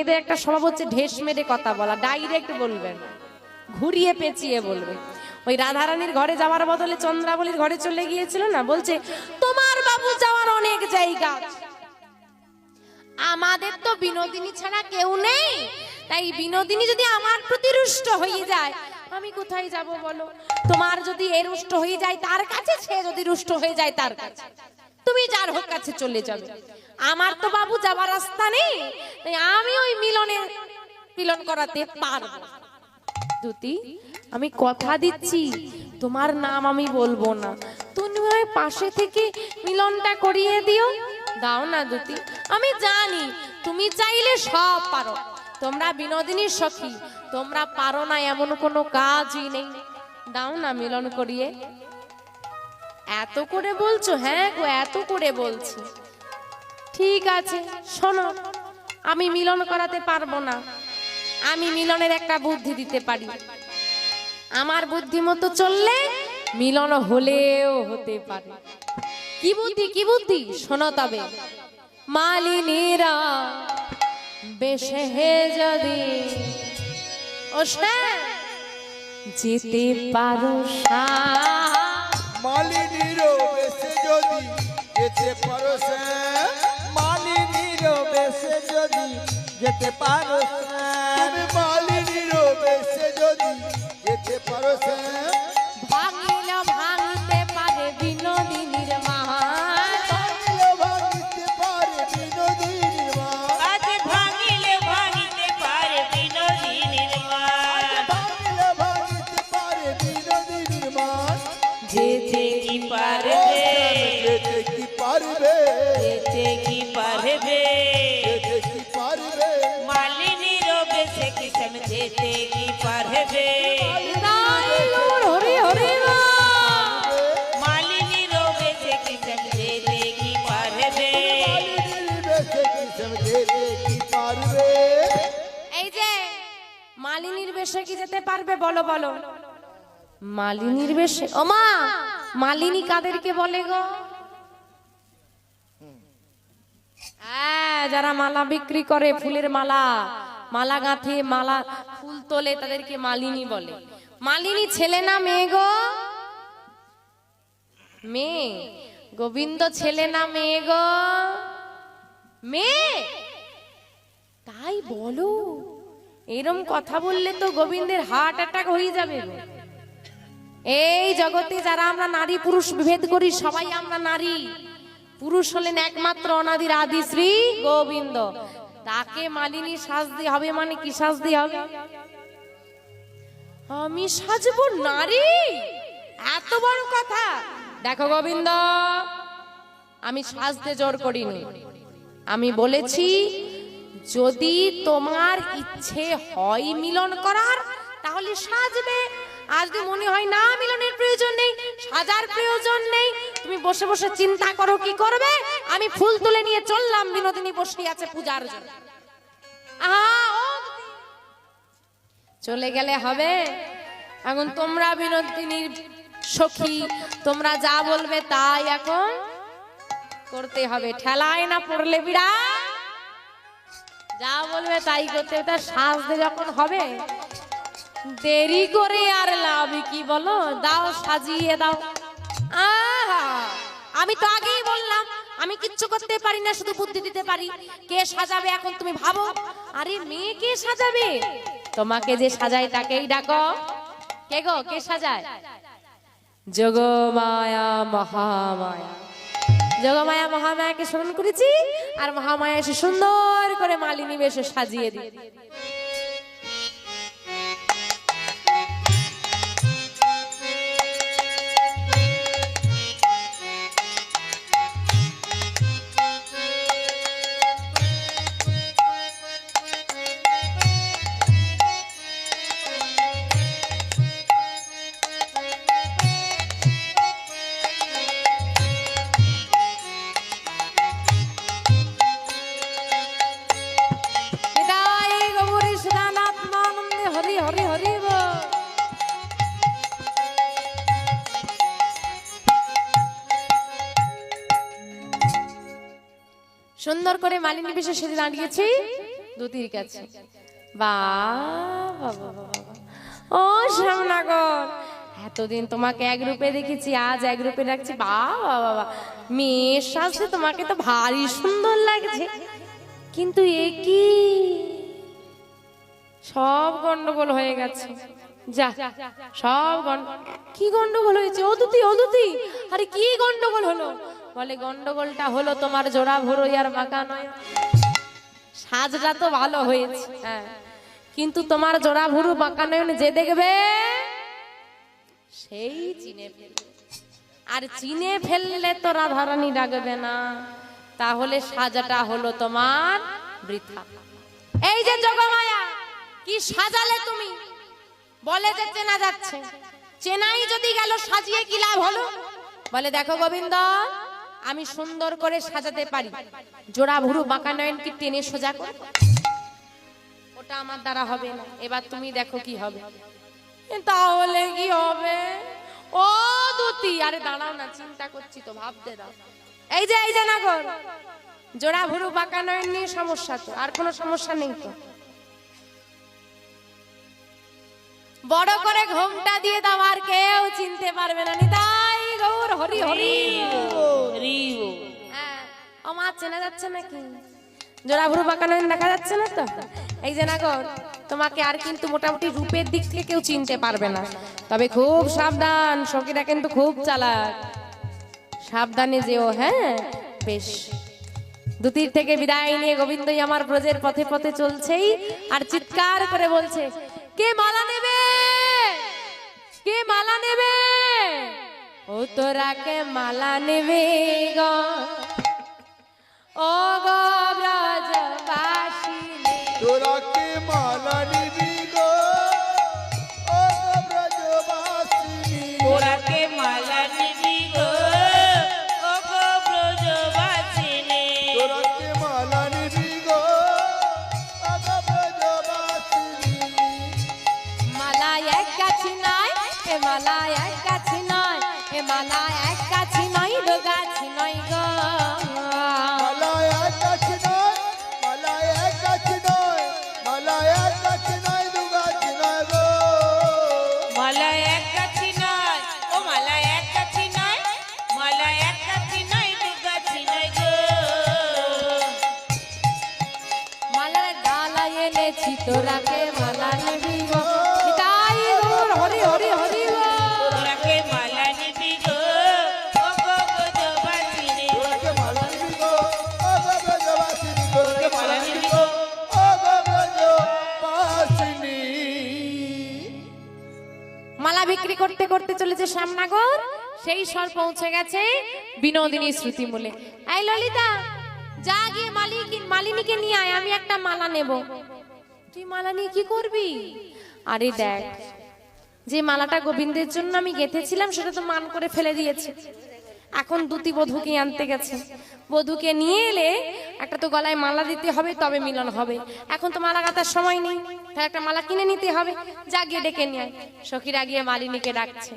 এদের একটা স্বভাব হচ্ছে ঢেস মেরে কথা বলা ডাইরেক্ট বলবেন। ঘুরিয়ে পেঁচিয়ে বলবে। ওই রাধারানীর ঘরে যাওয়ার বদলে চন্দ্রাবলীর ঘরে চলে গিয়েছিল না? বলছে, তোমার বাবু যাওয়ার অনেক জায়গা আমাদের তো বিনোদিনী ছাড়া কেউ নেই। তাই বিনোদিনী যদি আমার প্রতি রুষ্ট হয়ে যায়, আমি কোথায় যাব বলো? তোমার যদি এ রুষ্ট হয়ে যায়, তার কাছে সে যদি রুষ্ট হয়ে যায়, তার কাছে। তুমি যার হোক কাছে চলে যাবে। আমার তো বাবু যাবার রাস্তা নেই আমি ওই মিলনে মিলন করাতে পারব দুতি আমি কথা দিচ্ছি, তোমার নাম আমি বলব না। তুমি পাশে থেকে মিলনটা করিয়ে দিও। দাও না দুতি আমি জানি তুমি চাইলে সব পারো। তোমরা বিনোদিনীর সখী, তোমরা পারো না, এমন কোনো কাজই নেই। দাও না মিলন করিয়ে। এত করে বলছো হ্যাঁ গো, এত করে বলছি। ঠিক আছে, শোনো, আমি মিলন করাতে পারব না। আমি মিলনের একটা বুদ্ধি দিতে পারি। আমার বুদ্ধি মতো চললে মিলন হলেও হতে পারে। কি বুদ্ধি কি বুদ্ধি? শোনো তবে। মালিনীরা বেশে হে যদি যেতে পারো সাথ। যদি যেতে পারো সে মালিনীর বেশে যদি যেতে পারো তুমি মালিনীর বেশে যদি যেতে পারো মালিনীর বেশে কি যেতে পারবে? বলো বলো। মালিনীর বেশে ও মা, মালিনী কাদেরকে বলে গো? হ্যাঁ যারা মালা বিক্রি করে ফুলের মালা মালা গাঁথে, মালা ফুল তোলে, তাদেরকে মালিনী বলে। মালিনী ছেলে না মেয়ে গো? মেয়ে, গোবিন্দ ছেলে না মেয়ে গো? মেয়ে, তাই বলো। এরম কথা বললে তো গোবিন্দের হার্ট অ্যাটাক হয়ে যাবে এই জগতে যারা আমরা নারী পুরুষ বিভেদ করি, সবাই আমরা নারী। পুরুষ হলেন একমাত্র অনাদির আদি শ্রী গোবিন্দ। তাকে মালিনী সাজদি হবে মানে কি সাজদি হবে? আমি সাজবো নারী? এত বড় কথা। দেখো গোবিন্দ, আমি সাজতে জোর করিনি। আমি বলেছি যদি তোমার ইচ্ছে হয় মিলন করার, তাহলে সাজবে। আর যদি মনে হয় না, মিলনের প্রয়োজন নেই, সাজার প্রয়োজন নেই, তুমি বসে বসে চিন্তা করো কি করবে? আমি ফুল তুলে নিয়ে চললাম, বিনোদিনী বসে আছে পূজার জন্য। চলে গেলে হবে। এখন তোমরা বিনোদিনীর সখী, তোমরা যা বলবে তাই এখন করতে হবে। ঠেলায় না পড়লে বিড়া যা বলবে তাই করতে হবে। তা সাজতে যখন হবে। দেরি করে আর লাভ কি বলো? দাও, সাজিয়ে দাও। আমি তো আগেই বললাম, আমি কিচ্ছু করতে পারি না, শুধু বুদ্ধি দিতে পারি। কে সাজাবে এখন তুমি ভাবো? আরে মেয়ে কে সাজাবে? তোমাকে যে সাজায় তাকেই ডাকো। কে গো, কে সাজায়? যোগমায়া মহামায়া। যোগমায়া মহামায়াকে স্মরণ করেছি আর মহামায়া এসে সুন্দর করে মালিনী বেশে সাজিয়ে দিই মালিনী বেশে সেজে দাঁড়িয়েছি দুতির কাছে। বাবা বাবা ও শ্যামনগর এতদিন তোমাকে এক রূপে দেখেছি আজ এক রূপে রাখছি। বা বাবা মেয়ের সাথে তোমাকে তো ভারী সুন্দর লাগছে। কিন্তু এ কি? সব গন্ডগোল হয়ে গেছে। যা সব গন্ড কি গন্ডগোল হয়েছে? অদুতি অদুতি আরে কি গন্ডগোল হলো? বলে, গন্ডগোলটা হলো তোমার জোড়া ভরো আর নয়। সাজটা তো ভালো হয়েছে। হ্যাঁ। কিন্তু তোমার জোড়া ভুরু বাঁকা নয়ন যে দেখবে, সেই চিনে ফেলবে। আর চিনে ফেললে তো রাধারানী ডাকবে না। তাহলে সাজাটা হলো তোমার বৃথা। এই যে জগমায়া, কি সাজালে তুমি? বলে যে চেনা যাচ্ছে। চেনাই যদি গেল, সাজিয়ে কি লাভ হলো? বলে, দেখো গোবিন্দ আমি সুন্দর করে সাজাতে পারি। জোড়া ভুরু বাঁকা নয়ন কি টেনে সোজা করে? ওটা আমার দ্বারা হবে না। এবার তুমি দেখো কি হবে। তাহলে কি হবে? ও দুতি, আরে দাঁড়াও না, চিন্তা করছি তো, ভাবতে দাও। এই যে এই যে নাগর জোড়া ভুরু বাঁকা নয়ন নিয়ে সমস্যা তো, আর কোনো সমস্যা নেই তো। বড় করে ঘোমটা দিয়ে দাও, আর কেউ চিনতে পারবে না, নিতাই। গৌর হরি হরি। ও মা চেনা যাচ্ছে নাকি? জোড়া ভুরু বাঁকানো দেখা যাচ্ছে না তো? এই যে না গো তোমাকে আর কিন্তু মোটামুটি রূপের দিক থেকে কেউ চিনতে পারবে না। তবে খুব সাবধান সখীরা কিন্তু খুব চালাক। সাবধানে যেও হ্যাঁ? বেশ। দুতির থেকে বিদায় নিয়ে গোবিন্দই আমার ব্রজের পথে পথে চলছেই আর চিৎকার করে বলছে কে মালা নেবে? কে মালা নেবে? ও তোরা কে মালা নেবে গো ও গো ব্রজবাসী তোরা কে মালা নিবি গো ও ব্রজবাসিনী ওরাকে মালা নিবি গো ও গো ব্রজবাসিনী তোরা মালা নিবি গো ও ব্রজবাসিনী মালা এক গাছি নয় এ মালা এক চলেছে শ্যামনগর সেই স্বর পৌঁছে গেছে বিনোদিনী শ্রুতি মূলে এই ললিতা, যা গিয়ে মালিক, মালিনীকে নিয়ে আয়, আমি একটা মালা নেব। তুই মালা নিয়ে কি করবি? আরে দেখ, যে মালাটা গোবিন্দের জন্য আমি গেঁথেছিলাম, সেটা তো মান করে ফেলে দিয়েছে। এখন দুটি বধূকে আনতে গেছে। বধূকে নিয়ে এলে একটা তো গলায় মালা দিতে হবে, তবে মিলন হবে। এখন তো মালা গাঁথার সময় নেই তাহলে একটা মালা কিনে নিতে হবে। যা গিয়ে ডেকে নিয়ে। সখীরা গিয়ে মালিনীকে ডাকছে।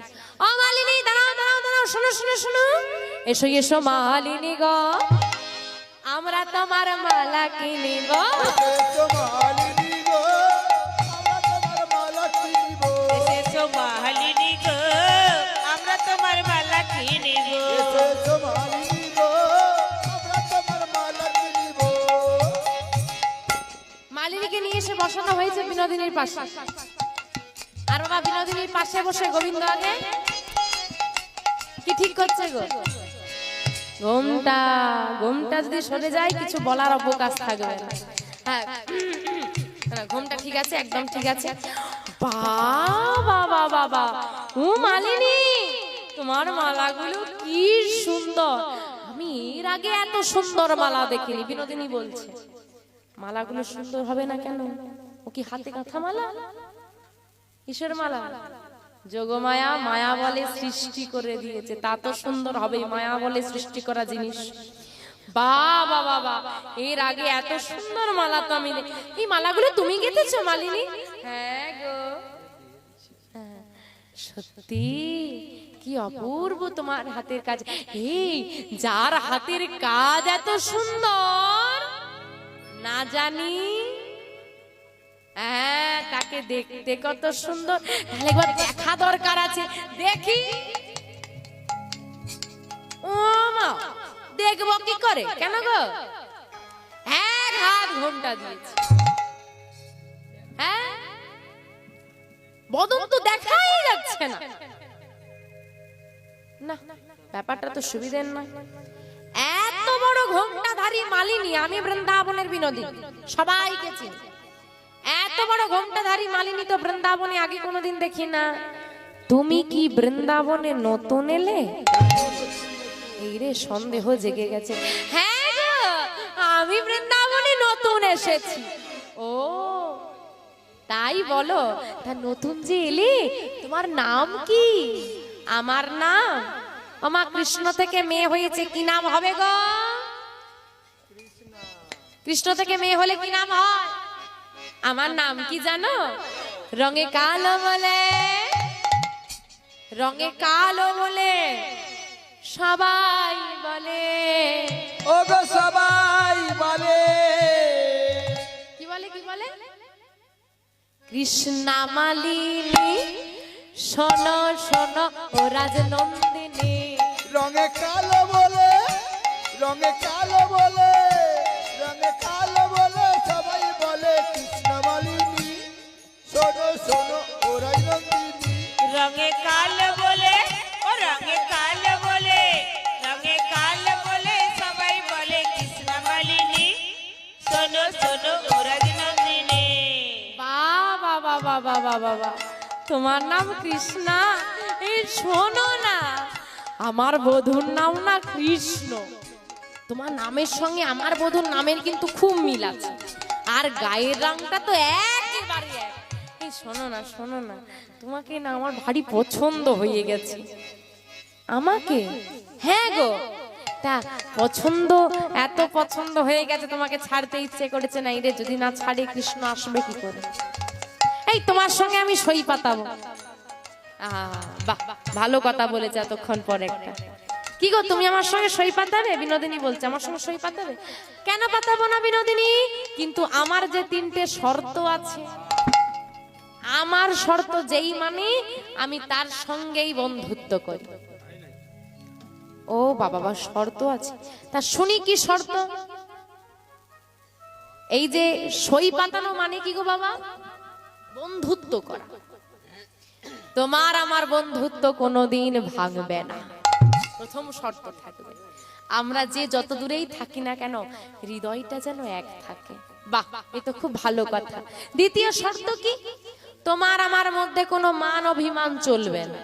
ও মালিনী, দাঁড়াও দাঁড়াও দাঁড়াও, শোনো শোনো শোনো। এসো এসো মালিনী গো। আমরা তোমার মালা কিনিব মালিনী। মালিনীকে নিয়ে এসে বসানো হয়েছে বিনোদিনীর পাশে। আর বাবা বিনোদিনীর পাশে বসে গোবিন্দ আগে। কি ঠিক করছে গো? ঘুমটা ঘুমটা যদি সরে যায়, কিছু বলার অবকাশ থাকবে না হ্যাঁ ঘুমটা ঠিক আছে, একদম ঠিক আছে। বাবা বাবা বাবা তোমার মালাগুলো কি সুন্দর। আমি এর আগে এত সুন্দর মালা দেখিনি, বিনোদিনী বলছে। মালাগুলো সুন্দর হবে না কেন? ও কি হাতে কাঁথা মালা? কিসের মালা? যোগমায়া মায়া বলে সৃষ্টি করে দিয়েছে। তা তো সুন্দর হবে। মায়া বলে সৃষ্টি করা জিনিস। বাবা বাবা এর আগে এত সুন্দর মালা তো আমি এই মালাগুলো তুমি গেঁথেছো মালিনী? হ্যাঁ গো। হ্যাঁ, সত্যি? কি অপূর্ব তোমার হাতের কাজ। এই যার হাতের কাজ এত সুন্দর। না জানি। একে দেখতে কত সুন্দর। তাহলে একবার দেখা দরকার আছে। দেখি। ও মা, দেখব কি করে? কেন গো? এক হাত ঘণ্টা দিয়েছে। হ্যাঁ? বদন তো দেখাই যাচ্ছে না। না, ব্যাপারটা তো সুবিধের নয়। ঘোমটাধারী মালিনী, আমি বৃন্দাবনের বিনোদী। সবাইকে চিনি। এত বড় ঘোমটাধারী মালিনী তো বৃন্দাবনে আগে কোনোদিন দেখি না। তুমি কি বৃন্দাবনে নতুন এলে? সন্দেহ জেগে গেছে। হ্যাঁ আমি বৃন্দাবনে নতুন এসেছি। ও, তাই বলো, তা নতুন যে এলে, তোমার নাম কি? আমার নাম? আমার কৃষ্ণ থেকে মেয়ে হয়েছে, কি নাম হবে গো? কৃষ্ণ থেকে মেয়ে হলে কি নাম হয়? আমার নাম কি জানো? রঙে কালো বলে। রঙে কালো বলে সবাই বলে। ও গো সবাই বলে। কি বলে কি বলে? কৃষ্ণা মালিনী শোনো শোনো ও রাজনন্দিনী। রঙে কালো বলে রঙে কালো বলে। রঙে কাল বলে, ও রঙে কাল বলে, রঙে কাল বলে সবাই বলে কৃষ্ণ মালিনী। শোনো শোনো ওরাজ নন্দিনী। বাবা বাবা বাবা বাবা তোমার নাম কৃষ্ণা এই শোনো না, আমার বধুর নাম না কৃষ্ণ। তোমার নামের সঙ্গে আমার বধুর নামের কিন্তু খুব মিল আছে। আর গায়ের রংটা তো এক এই শোনো না শোনো না। তোমাকে না আমার ভারী পছন্দ হয়ে গেছে। আমাকে? হ্যাঁ গো। তা পছন্দ এত পছন্দ হয়ে গেছে তোমাকে ছাড়তে ইচ্ছে করেছে না। রে যদি না ছাড়ে কৃষ্ণ আসবে কি করে? এই তোমার সঙ্গে আমি সই পাতাবো। বাহ, ভালো কথা বলেছে এতক্ষণ পরে একটা। কি গো তুমি আমার সঙ্গে সই পাতাবে? বিনোদিনী বলছে আমার সঙ্গে সই পাতাবে? কেন পাতাবো না বিনোদিনী? কিন্তু আমার যে তিনটে শর্ত আছে আমার শর্ত যেই মানে আমি তার সঙ্গেই বন্ধুত্ব করি। ও বাবা বা শর্ত আছে। তা শুনি কি শর্ত? এই যে সই পাতানো মানে কি গো বাবা? বন্ধুত্ব করা। তোমার আমার বন্ধুত্ব কোনোদিন ভাঙবে না। প্রথম শর্ত থাকবে। আমরা যে যত দূরেই থাকি না কেন, হৃদয়টা যেন এক থাকে। বাহ, এ তো খুব ভালো কথা। দ্বিতীয় শর্ত কি? তোমার আমার মধ্যে কোনো মান অভিমান চলবে না।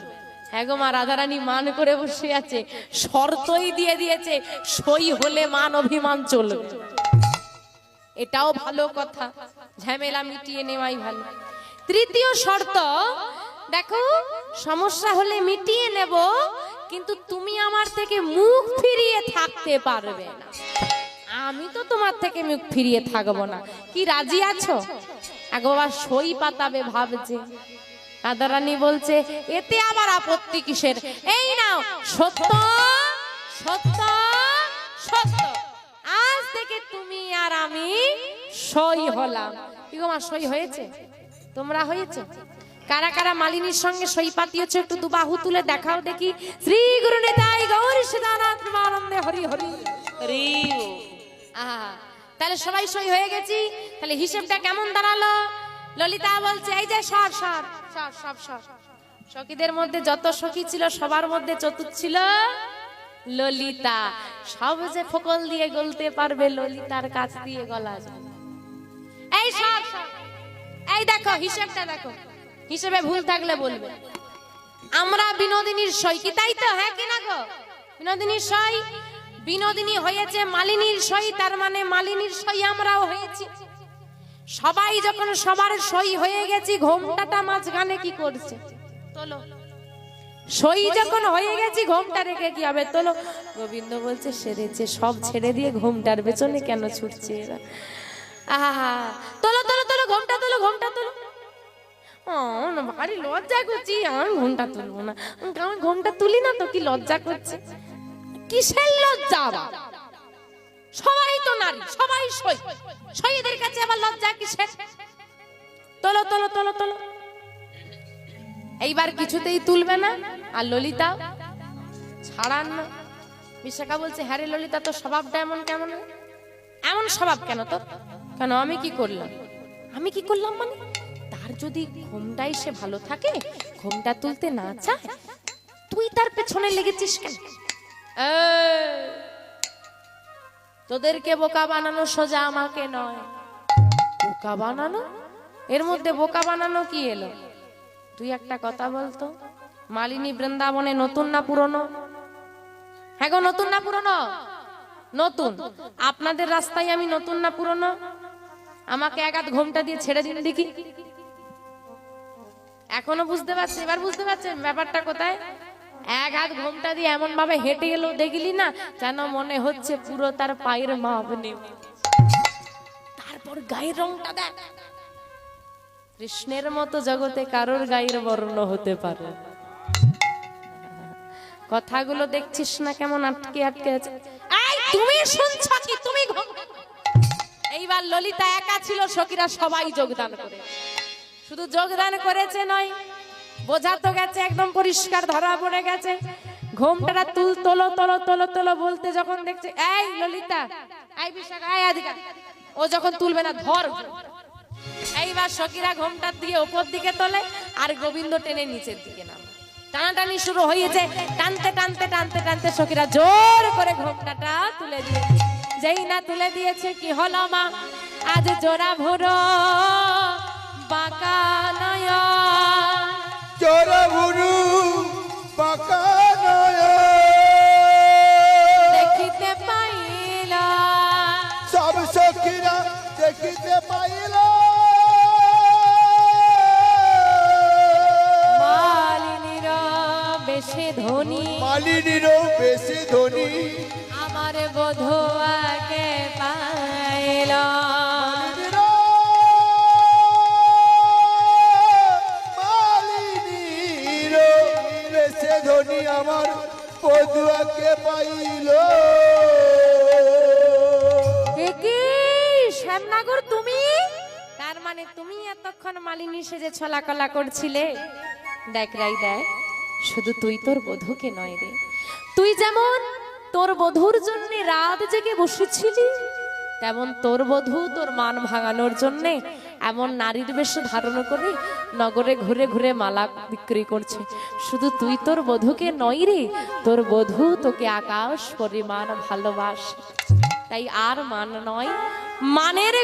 হ্যাঁ মা, রাধারানী মান করে বসে আছে, শর্তই দিয়ে দিয়েছে, সই হলে মান অভিমান চলবে। এটাও ভালো কথা, ঝামেলা মিটিয়ে নেওয়াই ভালো। তৃতীয় শর্ত, দেখো, সমস্যা হলে মিটিয়ে নেব, কিন্তু তুমি আমার থেকে মুখ ফিরিয়ে থাকতে পারবে না। আমি তো তোমার থেকে মুখ ফিরিয়ে থাকব না। কি রাজি আছো? একবার সই পাতাবে ভাবছে। রাধারানী বলছে এতে আবার আপত্তি কিসের? এই নাও সত্য সত্য সত্য। আজ থেকে তুমি আর আমি সই হলাম। কি গো মা সই হয়েছে? তোমরা হয়েছে? কারা কারা মালিনীর সঙ্গে সই পাতিয়েছে একটু দু বাহু তুলে দেখাও দেখি। শ্রী গুরু নেতাই গৌরী সদানাথ প্রেমানন্দে হরি হরি। রিউ আহা। তাহলে সবাই সই হয়ে গেছি। তাহলে হিসেবটা কেমন দাঁড়াল? ললিতা বলছে, এই যে সর সর সর, সব সর। সখীদের মধ্যে যত সখী ছিল, সবার মধ্যে চতুর্থ ছিল ললিতা। সব যে ফকল দিয়ে গলতে পারবে ললিতার কাছ দিয়ে গলা এই সর। এই দেখো, হিসেবটা দেখো। হিসেবে ভুল থাকলে বলবে। আমরা বিনোদিনীর সই কি তাই তো? হ্যাঁ কি না গো? বিনোদিনীর সই? বিনোদিনী হয়েছে মালিনীর সই, তার মানে মালিনীর সই আমরাও হয়েছি। সবাই যখন সবার সই হয়ে গেছি, ঘোমটাটা মাঝখানে কি করছে? তোলো। সই যখন হয়ে গেছি, ঘোমটা রেখে কি হবে? তোলো। গোবিন্দ বলছে, সেরেছে, সব ছেড়ে দিয়ে ঘোমটার পেছনে কেন ছুটছে এরা? আহা তোলো তোলো তোলো, ঘোমটা তোলো ঘোমটা তোলো। ভারী লজ্জা করছি আমি ঘোমটা তুলবো না। আমি ঘোমটা তুলি না তো, কি লজ্জা করছে? কিসের লজ্জা সবাই তো নারী, সবাই সই। সইদের কাছে আবার লজ্জা কিসের? তোলো তোলো তোলো তোলো। এইবার কিছুতেই তুলবে না। আর ললিতা? ছাড়ান না। বিশাখা বলছে হ্যাঁ রে ললিতা, তোর স্বভাবটা এমন কেমন এমন স্বভাব কেন তো কেন, আমি কি করলাম? আমি কি করলাম মানে? তার যদি ঘুমটাই সে ভালো থাকে, ঘুমটা তুলতে না চায়, তুই তার পেছনে লেগেছিস কেন? তোদেরকে বোকা বানানো সোজা আমাকে নয়। বোকা বানানো? এর মধ্যে বোকা বানানো কি এলো? তুই একটা কথা বলতো? মালিনী বৃন্দাবনে নতুন না পুরনো? হ্যাঁ গো, নতুন না পুরনো? নতুন। আপনাদের রাস্তায় আমি নতুন না পুরনো? আমাকে এক হাত ঘোমটা দিয়ে ছেড়ে দিন দেখি। এখনও বুঝতে পারছি? এবার বুঝতে পারছেন? ব্যাপারটা কোথায়? এক হাত ঘোমটা দিয়ে এমন ভাবে হেঁটে গেল দেখলি না? যেন মনে হচ্ছে পুরো তার পায়ের মাপ নেই। তারপর গায়ের রংটা দেখ। কৃষ্ণের মতো জগতে কারোর গায়ের বর্ণ হতে পারে কথাগুলো দেখছিস না কেমন আটকে আটকে আছে? তুমি শুনছ কি? তুমি এইবার ললিতা একা ছিল, সখীরা সবাই যোগদান করে। শুধু যোগদান করেছে নয় বোঝা তো গেছে, একদম পরিষ্কার ধরা পড়ে গেছে। ঘোমটাটা তুল, তোলো তোলো তোলো তোলো বলতে যখন দেখছে, এই ললিতা বিশাখা ও যখন তুলবে না, ধর এইবার সখীরা ঘোমটার দিকে ওপর দিকে তোলে আর গোবিন্দ টেনে নিচের দিকে নামে। টানাটানি শুরু হয়েছে। টানতে টানতে টানতে টানতে সখীরা জোর করে ঘোমটাটা তুলে দিয়েছে। যেই না তুলে দিয়েছে, কি হলো মা? আজ জোড়া ভোরো, বাঁকা নয়ন। চোর ভুরু বাঁকা মালিনী সেজে ছলাকলা করছিলে? দেখ রাই, দেখ। শুধু তুই তোর বধূকে নয় রে। তুই যেমন তোর বধূর জন্য রাত জেগে বসেছিলি, তেমন তোর বধূ তোর মান ভাঙানোর জন্য এমন নারীর বেশ ধারণ করে নগরে ঘুরে ঘুরে মালা বিক্রি করছে। শুধু তুই তোর বধূকে নয় রে, তোর বধূ তোকে আকাশ পরিমাণ ভালোবাসে। তাই আর মান নয়, মানের